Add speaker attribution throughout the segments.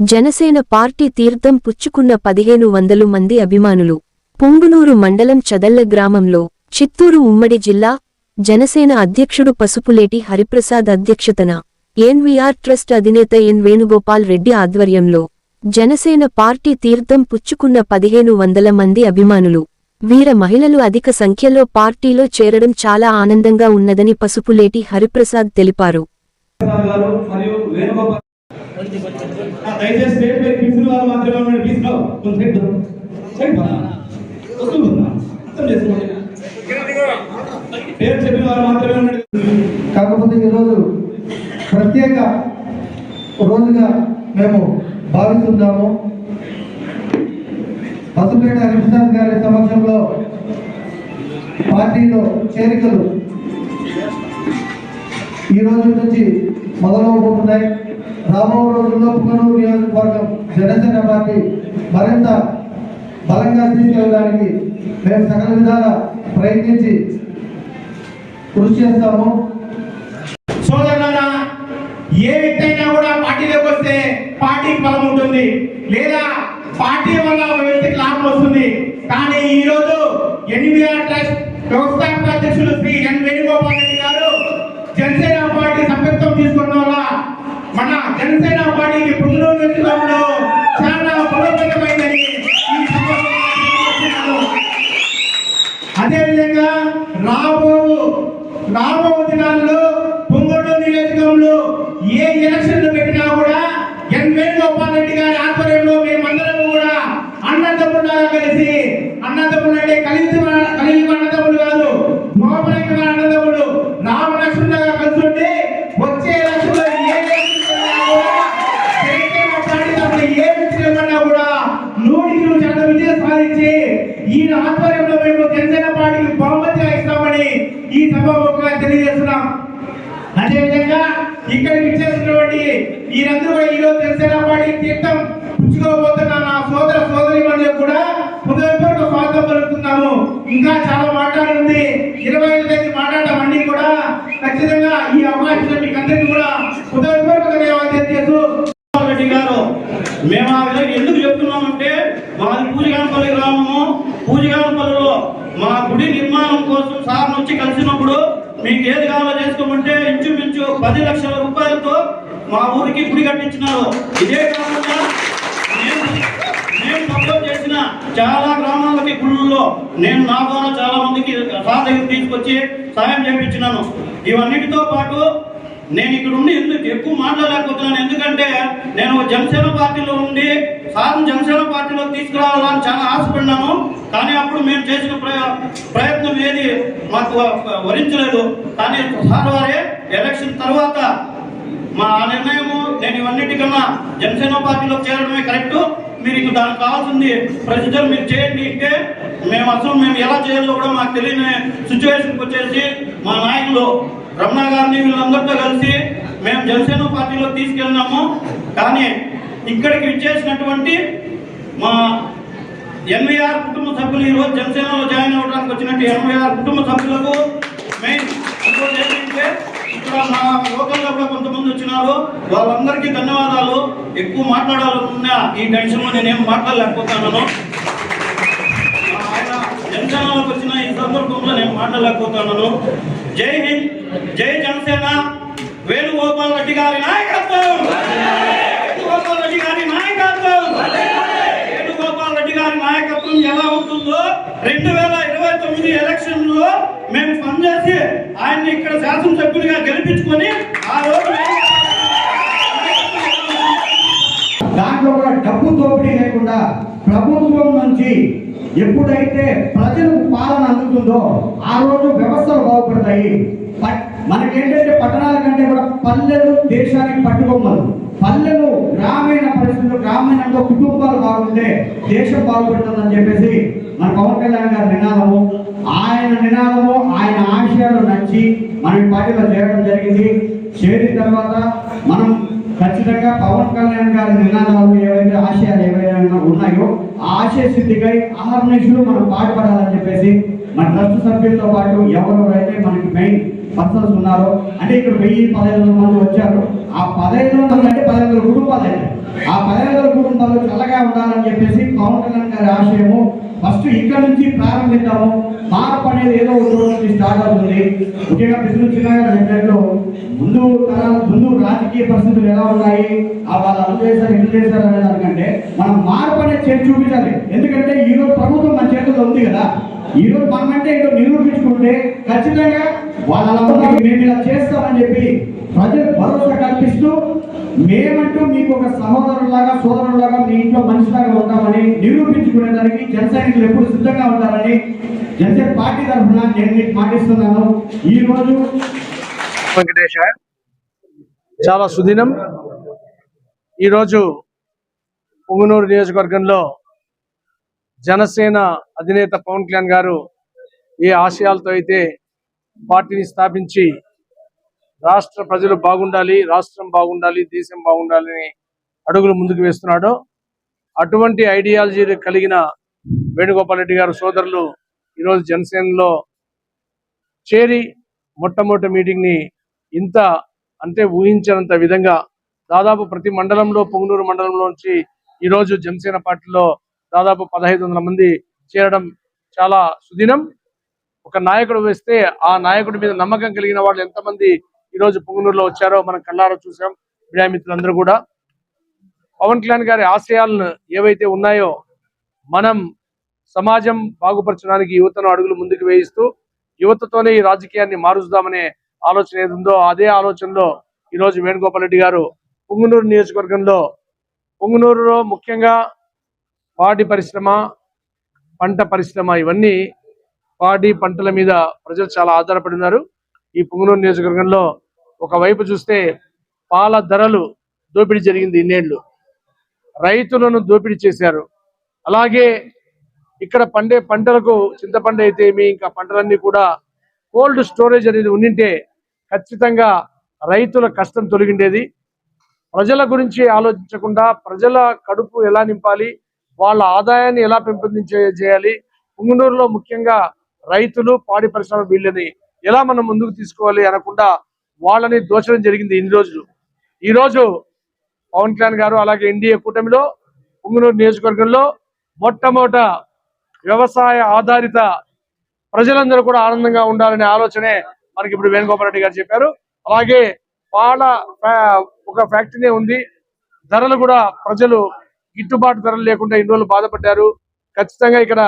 Speaker 1: Janasena party తీర్థం పుచ్చుకున్న పదిహేను వందలు మంది అభిమానులు. పుంగునూరు మండలం చదల్ల గ్రామంలో చిత్తూరు ఉమ్మడి జిల్లా జనసేన అధ్యక్షుడు పసుపులేటి హరిప్రసాద్ అధ్యక్షతన ఎన్వీఆర్ ట్రస్ట్ అధినేత ఎన్ వేణుగోపాల్ రెడ్డి ఆధ్వర్యంలో జనసేన పార్టీ తీర్థం పుచ్చుకున్న పదిహేను వందల మంది అభిమానులు. వీర మహిళలు అధిక సంఖ్యలో పార్టీలో చేరడం చాలా ఆనందంగా ఉన్నదని పసుపులేటి హరిప్రసాద్ తెలిపారు.
Speaker 2: దయచేసి స్టేట్ పేరు కిమ్స్ వారు మాత్రమే ఉన్నాడు ప్లీజ్ రావు కొంచెం సైడ్ సైడ్ రా. వస్తుంది అర్థం చేసుకోండి. పేరు చెప్పిన వారు మాత్రమే ఉన్నాడు
Speaker 3: కాకపోతే ఈరోజు ప్రత్యేక రోజుగా మేము భావిస్తున్నాము. పసుపేట హరిప్రసాద్ గారి సమక్షంలో పార్టీలో చేరికలు ఈ రోజు నుంచి మొదలవబోతున్నాయి. రాబో రోజుల్లో పుగనూరు నియోజకవర్గం జనసేన పార్టీ మరింత బలంగా తీసుకెళ్ళడానికి మేము సకల విధాల ప్రయత్నించి కృషి చేస్తాము.
Speaker 4: సోదరులారా ఏ వ్యక్తి అయినా కూడా పార్టీలోకి వస్తే పార్టీకి బలం ఉంటుంది. లేదా పార్టీ వల్ల ఒక వ్యక్తికి లాభం వస్తుంది. కానీ ఈ రోజు ట్రస్ట్ వ్యవస్థాపక అధ్యక్షులు శ్రీ You. ఈయన ఆధ్వర్యంలో మేము జనసేన పార్టీకి బహుమతిగా ఇస్తామని ఈ సభాముఖంగా తెలియజేస్తున్నాం. అదేవిధంగా ఇక్కడికి ఇచ్చేసినటువంటి వీరందరూ కూడా ఈరోజు జనసేన పార్టీ తీర్థం పుచ్చుకోబోతున్న నా సోదర సోదరి కూడా హృదయపూర్వక స్వాగతం పలుకుతున్నాము. ఇంకా చాలా మాట్లాడి ఉంది ఇరవై ఐదు తేదీ మాట్లాడటం అన్ని కూడా ఖచ్చితంగా ఈ అవకాశం మీకు అందరికీ కూడా హృదయపూర్వక ధన్యవాదాలు తెలియజేస్తూ రెడ్డి గారు మేము ఆ విధంగా ఎందుకు చెప్తున్నామంటే మాది పూజగానపల్లి గ్రామము పూజగానపల్లిలో మా గుడి నిర్మాణం కోసం సార్ వచ్చి కలిసినప్పుడు మీకు ఏది కావాలో చేసుకోమంటే ఇంచుమించు పది లక్షల రూపాయలతో మా ఊరికి గుడి కట్టించినారు. ఇదే కాకుండా నేను సపోర్ట్ చేసిన చాలా గ్రామాలకి గుళ్ళల్లో నేను నా ద్వారా చాలా మందికి సార్ తీసుకొచ్చి సాయం చేయించినాను ఇవన్నిటితో పాటు నేను ఇక్కడ ఉండి ఎందుకు ఎక్కువ మాట్లాడలేకపోతున్నాను? ఎందుకంటే నేను జనసేన పార్టీలో ఉండి సార్ జనసేన పార్టీలో తీసుకురావాలని చాలా ఆశపడినాను కానీ అప్పుడు మేము చేసిన ప్రయ- ప్రయత్నం ఏది మాకు వరించలేదు. కానీ సార్ వారే ఎలక్షన్ తర్వాత మా నిర్ణయము నేను ఇవన్నిటికన్నా జనసేన పార్టీలో చేరడమే కరెక్టు. మీరు దానికి కావాల్సింది ప్రొసీజర్ మీరు చేయండి అంటే మేము అసలు మేము ఎలా చేయాలో కూడా మాకు తెలియని సిచ్యువేషన్కి వచ్చేసి మా నాయకులు రమణ గారిని వీళ్ళందరితో కలిసి మేము జనసేన పార్టీలో తీసుకెళ్ళినాము. కానీ ఇక్కడికి ఇచ్చేసినటువంటి మా ఎన్వీఆర్ కుటుంబ సభ్యులు ఈరోజు జనసేనలో జాయిన్ అవ్వడానికి వచ్చినట్టు ఎన్వీఆర్ కుటుంబ సభ్యులకు మెయిన్ ఏంటంటే ఇక్కడ మా లోకల్లో కూడా కొంతమంది వచ్చినారు వాళ్ళందరికీ ధన్యవాదాలు. ఎక్కువ మాట్లాడాలనుకున్నా ఈ టెన్షన్లో నేనేం మాట్లాడలేకపోతున్నాను ఆయన జనసేనలోకి వచ్చిన ఈ సందర్భంలో నేను మాట్లాడలేకపోతున్నాను జై హింద్ జై జనసేన. వేణుగోపాల్ రెడ్డి గారి నాయకత్వం వేణుగోపాల్ రెడ్డి గారి నాయకత్వం వేణుగోపాల్ రెడ్డి గారి నాయకత్వం ఎలా రెండు వేల ఇరవై తొమ్మిది ఎలక్షన్లో మేము పనిచేసి ఆయన్ని ఇక్కడ శాసనసభ్యులుగా గెలిపించుకొని ఆ రోజు
Speaker 3: దాంట్లో కూడా డబ్బు దోపిడీ లేకుండా ప్రభుత్వం నుంచి ఎప్పుడైతే ప్రజలకు పాలన అందుతుందో ఆ రోజు వ్యవస్థలు బాగుపడతాయి. మనకేంటంటే పట్టణాల కంటే కూడా పల్లెలు దేశానికి పట్టుకొమ్మలు పల్లెలు గ్రామీణ పరిస్థితులు గ్రామీణంలో కుటుంబాలు బాగుంటే దేశం బాగుపడుతుందని చెప్పేసి మన పవన్ కళ్యాణ్ గారి నినాదము ఆయన నినాదము ఆయన ఆశయాలు నచ్చి మన పార్టీలో చేరడం జరిగింది. చేరిన తర్వాత మనం ఖచ్చితంగా పవన్ కళ్యాణ్ గారి నినాదాలు ఏవైతే ఆశయాలు ఏవైనా ఉన్నాయో ఆ ఆశయ సిద్ధికై ఆహర్నిషులు మనం పాటుపడాలని చెప్పేసి మన ట్రస్ట్ సభ్యులతో పాటు ఎవరెవరైతే మనకి మెయిన్ పర్సన్స్ ఉన్నారు అంటే ఇక్కడ వెయ్యి పదహైదు వందల మంది వచ్చారు. ఆ పదహైదు వందలు అంటే పదహైదు వందల కుటుంబాలు అండి ఆ పదహైదు వందల కుటుంబాలు చల్లగా ఉండాలని చెప్పేసి పవన్ కళ్యాణ్ గారి ఆశయము ఫస్ట్ ఇక్కడ నుంచి ప్రారంభిద్దాము. మార్పు అనేది ఏదో ఒక నుంచి స్టార్ట్ అవుతుంది. ముఖ్యంగా బిజినెస్ చిన్నగా ముందు తరాలు ముందు రాజకీయ పరిస్థితులు ఎలా ఉన్నాయి? ఆ వాళ్ళు అను చేశారు ఎందుకు చేశారు అనే దానికంటే మనం మార్పు అనేది చేసి చూపించాలి. ఎందుకంటే ఈ రోజు ప్రభుత్వం మన చేతుల్లో ఉంది కదా. ఈ రోజు మనమంటే ఏదో నిరూపించుకుంటే ఖచ్చితంగా వాళ్ళ అలా ఉన్నారు, మేము ఇలా చేస్తామని చెప్పి ప్రజలు భరోసా కల్పిస్తూ మేమంటూ మీకు ఒక సహోదరులాగా సోదరులాగా మీ ఇంట్లో మనిషిలాగా ఉంటామని నిరూపించుకునే దానికి జన సైనికులు ఎప్పుడు సిద్ధంగా ఉంటారని జనసేన పార్టీ తరఫున నేను మీకు మాటిస్తున్నాను. ఈ రోజు
Speaker 5: వెంకటేశ చాలా సుదినం. ఈరోజు పొంగునూరు నియోజకవర్గంలో జనసేన అధినేత పవన్ కళ్యాణ్ గారు ఏ ఆశయాలతో అయితే పార్టీని స్థాపించి రాష్ట్ర ప్రజలు బాగుండాలి రాష్ట్రం బాగుండాలి దేశం బాగుండాలని అడుగులు ముందుకు వేస్తున్నాడో. అటువంటి ఐడియాలజీ కలిగిన వేణుగోపాల్ రెడ్డి గారు సోదరులు ఈరోజు జనసేనలో చేరి మొట్టమొదటి మీటింగ్ని ఇంత అంటే ఊహించినంత విధంగా దాదాపు ప్రతి మండలంలో పొంగనూరు మండలంలోంచి ఈ రోజు జనసేన పార్టీలో దాదాపు పదహైదు వందల మంది చేరడం చాలా సుదినం. ఒక నాయకుడు వేస్తే ఆ నాయకుడి మీద నమ్మకం కలిగిన వాళ్ళు ఎంతమంది ఈ రోజు పొంగనూరులో వచ్చారో మనం కళ్ళారో చూసాం. మీడియా మిత్రులందరూ కూడా. పవన్ కళ్యాణ్ గారి ఆశయాలను ఏవైతే ఉన్నాయో మనం సమాజం బాగుపరచడానికి యువతను అడుగులు ముందుకు వేయిస్తూ యువతతోనే ఈ రాజకీయాన్ని మారుస్తామనే ఆలోచన ఏది ఉందో అదే ఆలోచనలో ఈ రోజు వేణుగోపాల్ రెడ్డి గారు పుంగునూరు నియోజకవర్గంలో పుంగునూరులో ముఖ్యంగా పాడి పరిశ్రమ పంట పరిశ్రమ ఇవన్నీ పాడి పంటల మీద ప్రజలు చాలా ఆధారపడి ఉన్నారు ఈ పుంగునూరు నియోజకవర్గంలో ఒకవైపు చూస్తే పాల ధరలు దోపిడీ జరిగింది ఇన్నేళ్ళు. రైతులను దోపిడీ చేశారు. అలాగే ఇక్కడ పండే పంటలకు చింతపండు అయితే ఏమి ఇంకా పంటలన్నీ కూడా కోల్డ్ స్టోరేజ్ అనేది ఉండింటే ఖచ్చితంగా రైతుల కష్టం తొలగిండేది. ప్రజల గురించి ఆలోచించకుండా ప్రజల కడుపు ఎలా నింపాలి వాళ్ళ ఆదాయాన్ని ఎలా పెంపొందించే చేయాలి పుంగనూరులో ముఖ్యంగా రైతులు పాడి పరిశ్రమ వీళ్ళని ఎలా మనం ముందుకు తీసుకోవాలి అనకుండా వాళ్ళని దోషడం జరిగింది ఇన్ని రోజులు. ఈ రోజు పవన్ కళ్యాణ్ గారు అలాగే ఎన్డీఏ కూటమిలో పుంగనూరు నియోజకవర్గంలో మొట్టమొదట వ్యవసాయ ఆధారిత ప్రజలందరూ కూడా ఆనందంగా ఉండాలనే ఆలోచనే మనకి ఇప్పుడు వేణుగోపాల్ రెడ్డి గారు చెప్పారు. అలాగే పాల ఫ్యా- ఒక ఫ్యాక్టరీనే ఉంది. ధరలు కూడా ప్రజలు గిట్టుబాటు ధరలు లేకుండా ఇన్ని రోజులు బాధపడ్డారు. ఖచ్చితంగా ఇక్కడ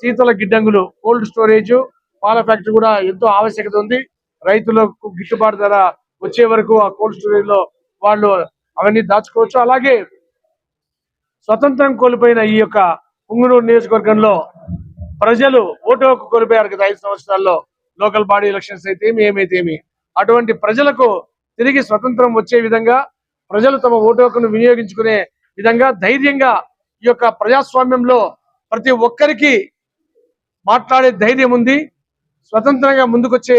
Speaker 5: శీతల గిడ్డంగులు కోల్డ్ స్టోరేజ్ పాల ఫ్యాక్టరీ కూడా ఎంతో ఆవశ్యకత ఉంది. రైతులకు గిట్టుబాటు ధర వచ్చే వరకు ఆ కోల్డ్ స్టోరేజ్లో వాళ్ళు అవన్నీ దాచుకోవచ్చు. అలాగే స్వతంత్రం కోల్పోయిన ఈ యొక్క పుంగనూరు నియోజకవర్గంలో ప్రజలు ఓటు హక్కు కోల్పోయారు కదా ఐదు సంవత్సరాల్లో. లోకల్ బాడీ ఎలక్షన్స్ అయితే ఏమైతేమి అటువంటి ప్రజలకు తిరిగి స్వతంత్రం వచ్చే విధంగా ప్రజలు తమ ఓటు హక్కును వినియోగించుకునే విధంగా ధైర్యంగా ఈ యొక్క ప్రజాస్వామ్యంలో ప్రతి ఒక్కరికి మాట్లాడే ధైర్యం ఉంది. స్వతంత్రంగా ముందుకొచ్చే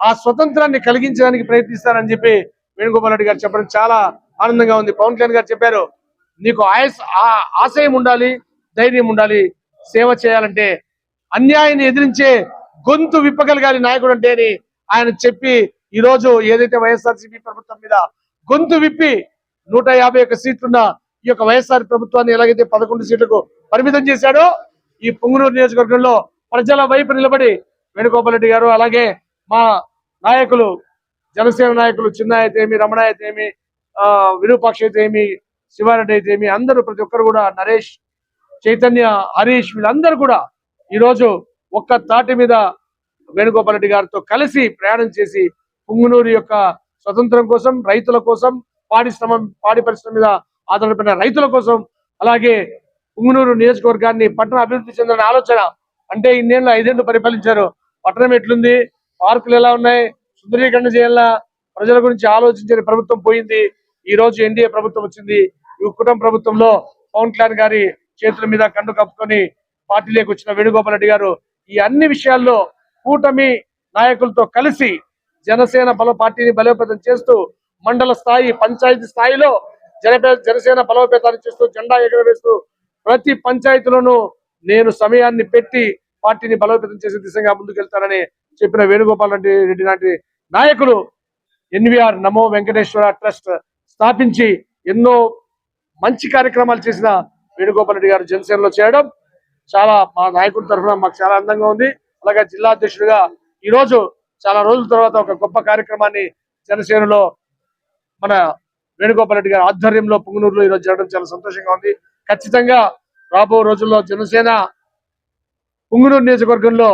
Speaker 5: ఆ స్వతంత్రాన్ని కలిగించడానికి ప్రయత్నిస్తారని చెప్పి వేణుగోపాల్ రెడ్డి గారు చెప్పడం చాలా ఆనందంగా ఉంది. పవన్ కళ్యాణ్ గారు చెప్పారు నీకు ఆయస్ ఆ- ఆశయం ఉండాలి ధైర్యం ఉండాలి. సేవ చేయాలంటే అన్యాయాన్ని ఎదిరించే గొంతు విప్పగలగాలి నాయకుడు అంటే అని ఆయన చెప్పి ఈ రోజు ఏదైతే వైఎస్ఆర్సీపీ ప్రభుత్వం మీద గొంతు విప్పి నూట యాభై ఒక్క సీట్లున్న ఈ యొక్క వైఎస్ఆర్ ప్రభుత్వాన్ని ఎలాగైతే పదకొండు సీట్లకు పరిమితం చేశాడో ఈ పొంగునూరు నియోజకవర్గంలో ప్రజల వైపు నిలబడి వేణుగోపాలరెడ్డి గారు అలాగే మా నాయకులు జనసేన నాయకులు చిన్న అయితే ఏమి రమణ అయితే ఏమి ఆ, విరూపాక్ష అయితే ఏమి శివారెడ్డి అయితే ఏమి అందరూ ప్రతి ఒక్కరు కూడా నరేష్ చైతన్య హరీష్ వీళ్ళందరూ కూడా ఈ రోజు ఒక్క తాటి మీద వేణుగోపాలరెడ్డి గారితో కలిసి ప్రయాణం చేసి పుంగునూరు యొక్క స్వతంత్రం కోసం రైతుల కోసం పాడిశ్రమ పాడి పరిశ్రమ మీద ఆధారపడిన రైతుల కోసం అలాగే పుంగునూరు నియోజకవర్గాన్ని పట్టణ అభివృద్ధి చెందిన ఆలోచన అంటే ఇన్నేళ్ళు ఐదేళ్ళు పరిపాలించారు. పట్టణం ఎట్లుంది? పార్కులు ఎలా ఉన్నాయి? సుందరీకరణ చేయాలా? ప్రజల గురించి ఆలోచించని ప్రభుత్వం పోయింది. ఈ రోజు ఎన్డీఏ ప్రభుత్వం వచ్చింది. ఈ కుటుంబ ప్రభుత్వంలో పవన్ కళ్యాణ్ గారి చేతుల మీద కండు కప్పుకొని పార్టీలోకి వచ్చిన వేణుగోపాల్ రెడ్డి గారు ఈ అన్ని విషయాల్లో కూటమి నాయకులతో కలిసి జనసేన బల పార్టీని బలోపేతం చేస్తూ మండల స్థాయి పంచాయతీ స్థాయిలో జనపే జనసేన బలోపేతాన్ని చేస్తూ జెండా ఎగరవేస్తూ ప్రతి పంచాయతీలోనూ నేను సమయాన్ని పెట్టి పార్టీని బలోపేతం చేసే దిశగా ముందుకెళ్తానని చెప్పిన వేణుగోపాల్ రెడ్డి రెడ్డి లాంటి నాయకులు ఎన్విఆర్ నమో వెంకటేశ్వర ట్రస్ట్ స్థాపించి ఎన్నో మంచి కార్యక్రమాలు చేసిన వేణుగోపాల్ రెడ్డి గారు జనసేనలో చేయడం చాలా మా నాయకుడి తరఫున మాకు చాలా అందంగా ఉంది. అలాగే జిల్లా అధ్యక్షుడిగా ఈరోజు చాలా రోజుల తర్వాత ఒక గొప్ప కార్యక్రమాన్ని జనసేనలో మన వేణుగోపాల్ రెడ్డి గారి ఆధ్వర్యంలో పుంగనూరులో ఈరోజు జరగడం చాలా సంతోషంగా ఉంది. ఖచ్చితంగా రాబో రోజుల్లో జనసేన పుంగునూరు నియోజకవర్గంలో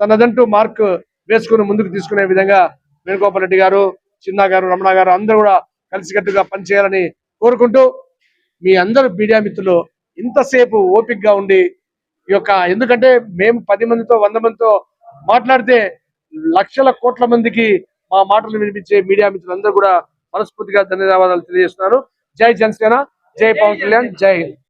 Speaker 5: తనదంటూ మార్క్ వేసుకుని ముందుకు తీసుకునే విధంగా వేణుగోపాల్ రెడ్డి గారు చిన్న గారు రమణ గారు అందరూ కూడా కలిసికట్టుగా పనిచేయాలని కోరుకుంటూ మీ అందరు మీడియా మిత్రులు ఇంతసేపు ఓపిక్గా ఉండి ఈ యొక్క ఎందుకంటే మేము పది మందితో వంద మందితో మాట్లాడితే లక్షల కోట్ల మందికి మా మాటలు వినిపించే మీడియా మిత్రులందరూ కూడా మనస్ఫూర్తిగా ధన్యవాదాలు తెలియజేస్తున్నారు. జై జనసేన జై పవన్ కళ్యాణ్ జై